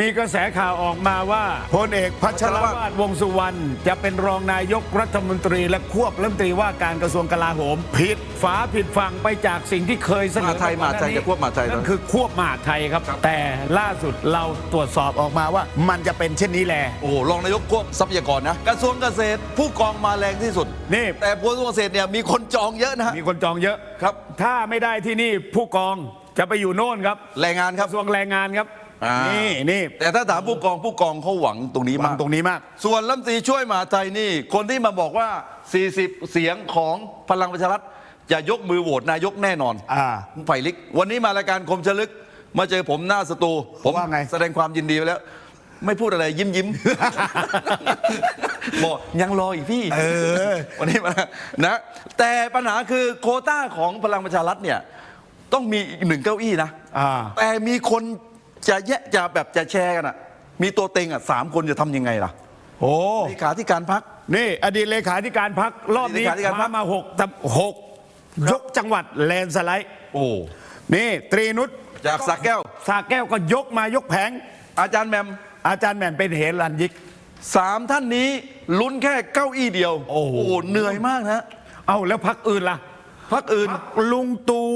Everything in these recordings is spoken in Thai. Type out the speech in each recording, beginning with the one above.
มีกระแสข่าวออกมาว่าพลเอกพัชรวาทวงษ์สุวรรณจะเป็นรองนายกรัฐมนตรีและควบรัฐมนตรีว่าการกระทรวงกลาโหม ผิดฝาผิดฝั่งไปจากสิ่งที่เคยเสนอมหาไทยมหาไทยจะควบมหาไทยเหรอนั่นคือควบมหาไทยครับ แต่ล่าสุดเราตรวจสอบออกมาว่า มันจะเป็นเช่นนี้แหละโอ้โหรองนายกควบทรัพยากรนะ กระทรวงเกษตรผู้กองมาแรงที่สุดนี่แต่กระทรวงเกษตรเนี่ยมีคนจองเยอะนะฮะมีคนจองเยอะครับ ถ้าไม่ได้ที่นี่ผู้กองจะไปอยู่โน่นครับแรงงานคกรับระทรวงแรงงานครับ อ่านี่นี่นี่แต่ถ้าถามผู้กองผู้กองเขาหวังตรงนี้ฟัมางกตรงนี้มาก ส่วนรัฐมนตรีช่วยมหาดไทยนี่ คนที่มาบอกว่า 40 เสียงของพลังประชารัฐจะยกมือโหวตนายกแน่นอนอ่า ไผ่ลิก วันนี้มารายการคมชลึก มาเจอผมหน้าสตู ผมว่าไง แสดงความยินดีไปแล้ว ไม่พูดอะไรยิ้มยิ้ม บอกยังรออีกพี่ เออ วันนี้มานะแต่ปัญหาคือโควต้าของพลังประชารัฐเนี่ย ต้องมีอีกหนึ่งเก้าอี้นะ อ่า แต่มีคน จะแยะจะแบบจะแชร์กันอะ มีตัวเต็งอะสามคนจะทำยังไงล่ะโอ้เลขาธิการพัก นี่ อดีตเลขาธิการพักรอบนี้อดีตเลขาธิการพรรคคว้ามาหกตำหกยกจังหวัดแลนด์สไลด์โอ้นี่ ตรีนุชจากสักแก้ว สาแก้วก็ยกมายกแผง อาจารย์แหมมอาจารย์แหม่มเป็นเหรันยิก สามท่านนี้ลุ้นแค่เก้าอี้เดียวโอ้โห เหนื่อยมากนะเอาแล้วพักอื่นล่ะพักอื่นพรรคลุงตู่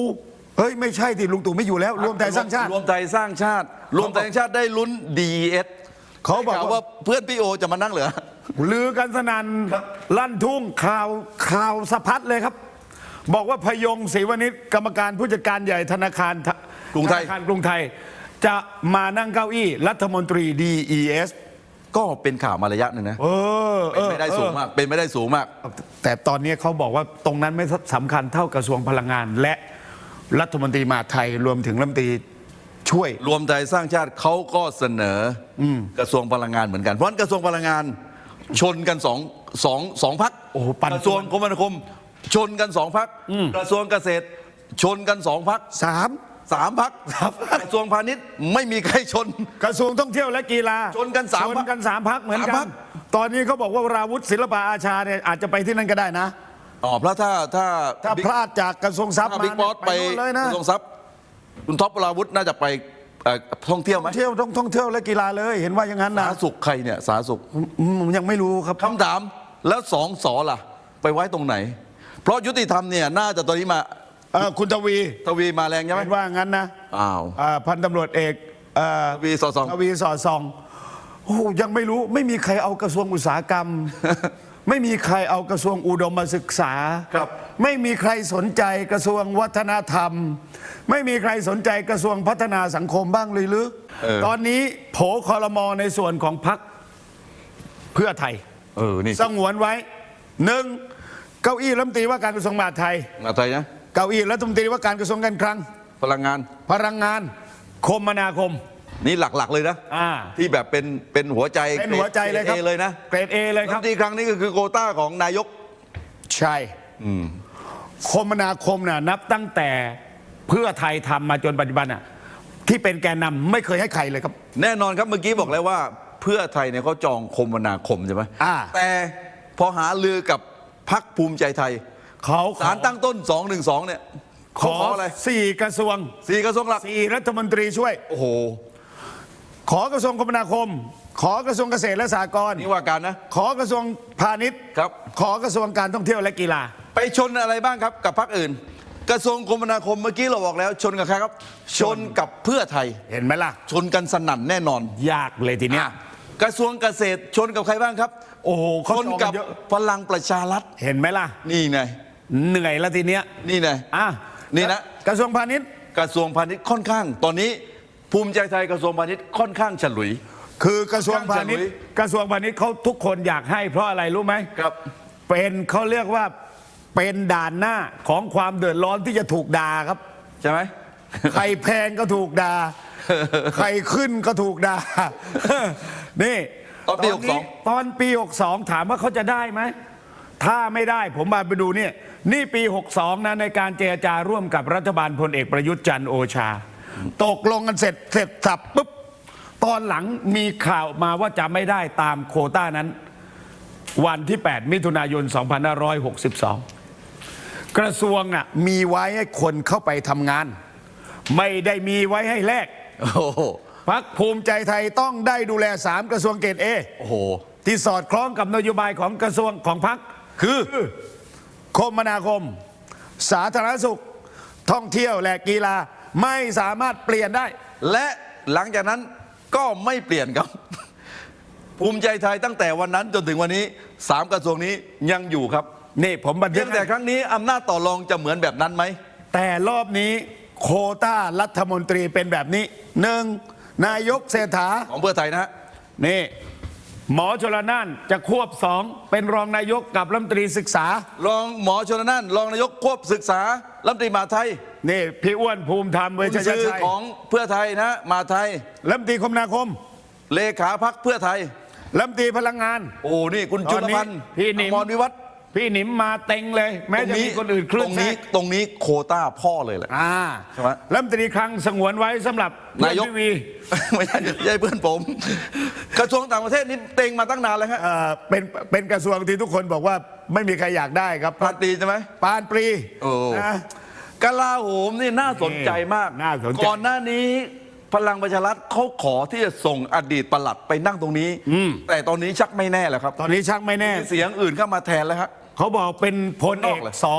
เฮ้ย ไม่ใช่ที่ลุงตู่ไม่อยู่แล้ว รวมไทยสร้างชาติ รวมไทยสร้างชาติ รวมไทยสร้างชาติได้ลุ้น DES เขาบอกได้ข่วว่าเพื่อนพี่โอจะมานั่งเหรอ ลือกันสนันครับลั่นทุ่งข่าวข่าวสะพัดเลยครับ บอกว่าพยงศรีวณิชกรรมการผู้จัดการใหญ่ธนาคารกรุงไทย ธนาคารกรุงไทย จะมานั่งเก้าอี้รัฐมนตรี DES ก็เป็นข่าวมาระยะหนึ่งนะเออเป็นไม่ได้สูงมากเป็นไม่ได้สูงมาก แต่ตอนนี้เขาบอกว่าตรงนั้นไม่สำคัญเท่ากระทรวงพลังงานและรัฐมนตรีมหาดไทยรวมถึงรัฐมนตรี ช่วยรวมไทยสร้างชาติเขาก็เสนอกระทรวงพลังงานเหมือนกัน เพราะฉะนั้นกระทรวงพลังงาน ชนกันสองสองสองพักโอ้โหปั่น กระทรวงคมนาคม ชนกันสองพักกระทรวงเกษตร ชนกันสองพักสาม สามพักกระทรวงพาณิชย์ไม่มีใครชน กระทรวงท่องเที่ยวและกีฬาชนกันสามชนพรรคกันสามพักเหมือนสามกัพรรน ค ตอนนี้เขาบอกว่าราวุธศิลปะอาชาเนี่ยอาจจะไปที่นั่นก็ได้นะ อ๋อเพราะถ้าถ้าถ้าบิ๊กพลาดจากกระทรวงทรัพย์ถ้ามาบิ๊กบอสไปโน่นเลยนะ กระทรวงทรัพย์ คุณท็อปวราวุธน่าจะไปเอ่อท่องเที่ยวไหมเที่ยวท่องท่องเที่ยวและกีฬาเลยเห็นว่าอย่างนั้นสานะธารณสุขใครเนี่ยสาธารณสุข อืมยังไม่รู้ครับคำถามแล้วสองสอล่ะ ไปไว้ตรงไหน เพราะยุติธรรมเนี่ยน่าจะตอนนี้มาเอ่อคุณทวีทวีมาแรงใช่ไหม เห็นว่างั้นนะอ้าวอ่าพันตำรวจเอกเอ่อทวีสอดส่อง ทวีสอดส่องโอ้โหยังไม่รู้ไม่มีใครเอากระทรวงอุตสาหกรรม ไม่มีใครเอากระทรวงอุดมศึกษาครับ ไม่มีใครสนใจกระทรวงวัฒนธรรม ไม่มีใครสนใจกระทรวงพัฒนาสังคมบ้างเลยหรือเออ ตอนนี้โผคอรมอในส่วนของพักเพื่อไทย เออ นี่สงวนไว้หนึ่งเก้าอี้รัฐมนตรีว่าการกระทรวงมหาดไทยมาไทยนะ เก้าอี้รัฐมนตรีว่าการกระทรวงการคลัง พลังงาน พลังงาน คมนาคม นี่หลักๆเลยนะ อ่า ที่แบบเป็นเป็นหัวใจเป็นหัวใจเลยครับเอเลยนะเกรดเอเลยครับ รัฐมนตรีครั้งนี้ก็คือโควต้าของนายก ใช่คมนาคมน่ะนับตั้งแต่เพื่อไทยทำมาจนปัจจุบันน่ะที่เป็นแกนนำไม่เคยให้ใครเลยครับ แน่นอนครับเมื่อกี้บอกแล้วว่า เพื่อไทยเนี่ยเขาจองคมนาคมใช่ไหมอ่า แต่พอหาลือกับพักภูมิใจไทยเขาขอสารตั้งต้น 212 เนี่ยขเขาอขออะไรสี่กระทรวงสี่กระทรวงหลักสี่รัฐมนตรีช่วย โอ้โห ขอกระทรวงคมนาคม ขอกระทรวงเกษตรและสหกรณ์นี่ว่าการนะ ขอกระทรวงพาณิชย์ครับ ขอกระทรวงการท่องเที่ยวและกีฬา ไปชนอะไรบ้างครับกับพักอื่น กระทรวงคมนาคมเมื่อกี้เราบอกแล้ว ชนกับใครครับ ชนกับเพื่อไทย เห็นไหมล่ะ ชนกันสนั่นแน่นอนยากเลยทีเนี้ยกระทรวงเกษตรชนกับใครบ้างครับโอ้โหเขาชนกับจองเยอะ พลังประชารัฐเห็นไหมล่ะ นี่ไงเหนื่อยแล้วทีเนี้ยนี่ไง อะนี่นะ กระทรวงพาณิชย์กระทรวงพาณิชย์ค่อนข้าง ตอนนี้ ภูมิใจไทยกระทรวงพาณิชย์ค่อนข้างฉลุย คือกระทรวงพาณิชย์ข้างฉลุยกระทรวงพาณิชย์เขาทุกคนอยากให้เพราะอะไรรู้ไหมครับ เป็นเขาเรียกว่าเป็นด่านหน้าของความเดือดร้อนที่จะถูกด่าครับ ใช่ไหมไข่แพงก็ถูกด่าไข่ขึ้นก็ถูกด่านี่ตอนปีตอนปี 62 ถามว่าเขาจะได้ไหม ถ้าไม่ได้ผมมาไปดูเนี่ย นี่ปี 62 นะในการเจรจาร่วมกับรัฐบาลพลเอกประยุทธ์จันทร์โอชา ตกลงกันเสร็จเสร็จสับปุ๊บตอนหลังมีข่าวมาว่าจะไม่ได้ตามโควต้านั้น วันที่ 8 มิถุนายน 2562 กระทรวงอะมีไว้ให้คนเข้าไปทำงาน ไม่ได้มีไว้ให้แลกโอ้โหพักภูมิใจไทยต้องได้ดูแลสามกระทรวงเกรดเอโอ้โหที่สอดคล้องกับนโยบายของกระทรวงของพักคือคมนาคม สาธารณสุข ท่องเที่ยวและกีฬา ไม่สามารถเปลี่ยนได้ และหลังจากนั้นก็ไม่เปลี่ยนครับ ภูมิใจไทยตั้งแต่วันนั้นจนถึงวันนี้สามกระทรวงนี้ยังอยู่ครับนี่ผมบันทึเพียกงแต่ครั้งนี้อำนาจต่อรองจะเหมือนแบบนั้นไหม แต่รอบนี้โควต้ารัฐมนตรีเป็นแบบนี้หนึ่งนายกเศรษฐา ของเพื่อไทยนะฮะ นี่ หมอชลน่านจะควบสองเป็นรองนายกกับรัฐมนตรีศึกษา รองหมอชนน่านรองนายกควบศึกษารัฐมนตรีมหาดไทยนี่พี่อ้วนภูมิธรรมเวชคุณชชื่อชัยของเพื่อไทยนะมหาดไทยรัฐมนตรีคมนาคมเลขาพักเพื่อไทยรัฐมนตรีพลังงาน โอ้นี่คุณตจุอนลนี้พันธ์พี่หนิม อมรวิวัฒน์พี่หนิมมาเต็งเลย แม้จะมีคนอื่นเคตลื่รอนงแทรนี้กตรงนี้โควต้าพ่อเลยแหละ อ่าใช่ไหมรัฐมนตรีคลังสงวนไว้สำหรับเพื่อนนายก พี่วี ไม่ใช่ไม่ใช่เพื่อนผม กระทรวงต่างประเทศนี่เต็งมาตั้งนานแล้วฮะ เอ่อเป็นเป็นกระทรวงที่ทุกคนบอกว่าไม่มีใครอยากได้ครับปาตีใช่ไหมปานปรีโอ้ นะ กลาโหมนี่น่าสนใจมากน่าสนใจ ก่อนหน้านี้พลังประชารัฐเขาขอที่จะส่งอดีตปลัดไปนั่งตรงนี้ แต่ตอนนี้ชักไม่แน่แล้วครับตอนนี้ชักไม่แน่ มีเสียงอื่นเข้ามาแทนแล้วฮะเขาบอกเป็นพลเอกนอกเลย สอ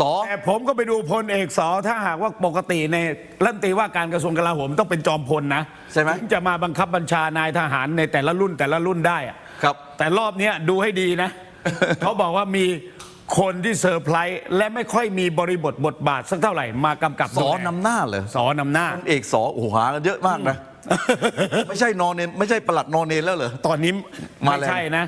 สอ แต่ผมก็ไปดูพลเอกสอถ้าหากว่าปกติในรัฐมนตรีว่าการกระทรวงกลาโหมต้องเป็นจอมพลนะใช่ไหม ถึงจะมาบังคับบัญชานายทหารในแต่ละรุ่นแต่ละรุ่นได้อะ ครับ แต่รอบเนี้ยดูให้ดีนะ เขาบอกว่ามี คนที่เซอร์ไพรส์และไม่ค่อยมีบริบทบทบาทสักเท่าไหร่มากำกับสอดูแลนำหน้าเลยสอนำหน้าพลเอกสอโอ้โหหากันเยอะมากนะ ไม่ใช่นอนเนนไม่ใช่ปลัดนอนเนนแล้วเหรอ ตอนนี้มาไม่แรงใช่นะ